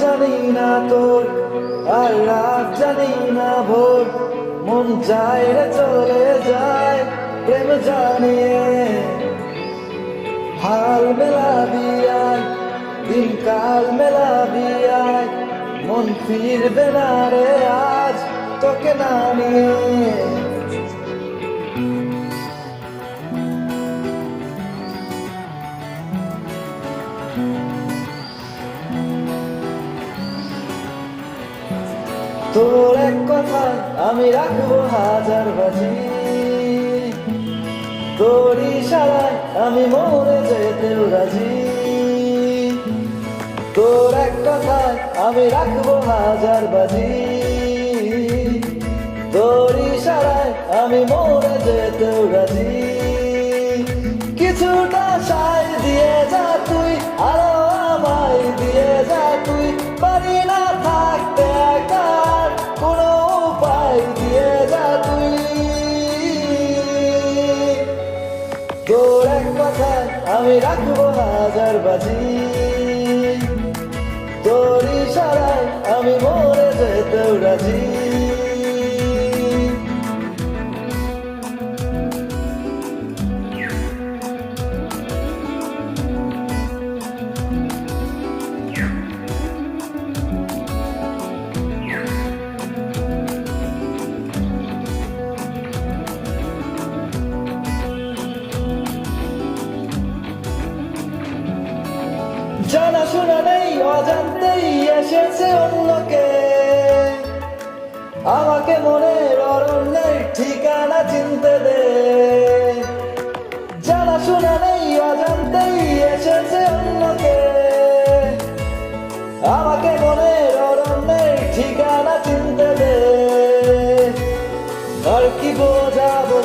জানি না তোর, আর রাত জানি না ভোর। মন যায় রে চলে যায়, প্রেম জানিয়ে। হাল মেলাবি আয় দিন কাল মেলাবি আয় মন ফিরবে না রে আজ তোকে না নিয়ে। তোর এক কথা আমি রাখব হাজার বাজি। তোর ইশারায় আমি মরে যেতেও রাজি। তোর এক কথায় আমি রাখব হাজার বাজি। তোর ইশারায় আমি মরে যেতেও রাজি। কিছুটা সাই দিয়ে যা তুই, আরও আমায় দিয়ে যা তুই, পারি না থাকতে তোর আমি রাখব হাজার বাজি। তোর ইশারায় আমি মরে যেতেও রাজি। জানা শোনা নেই, অজান্তেই এসেছে অন্যকে। আমাকে মনের অরণ্যের ঠিকানা চিনতে দে। জানা শোনা নেই, অজান্তেই এসেছে অন্যকে। আমাকে মনের অরণ্যের ঠিকানা চিনতে দে। আর কি বোঝাবো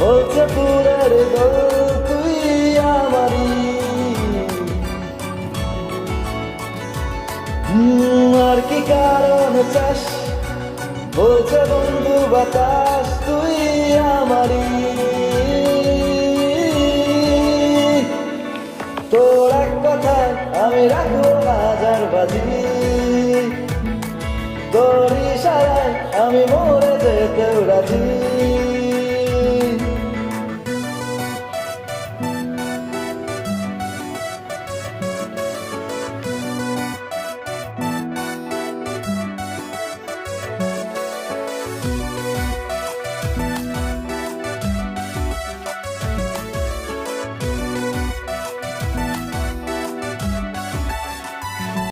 বলছে পুরের দৌ তুই আমারই আর কি কারণ চাস? বলছে বন্ধু বাতাস, তুই আমারই। তোর এক কথা আমি রাখব হাজার বাজি তোর ইশারায় আমি মরে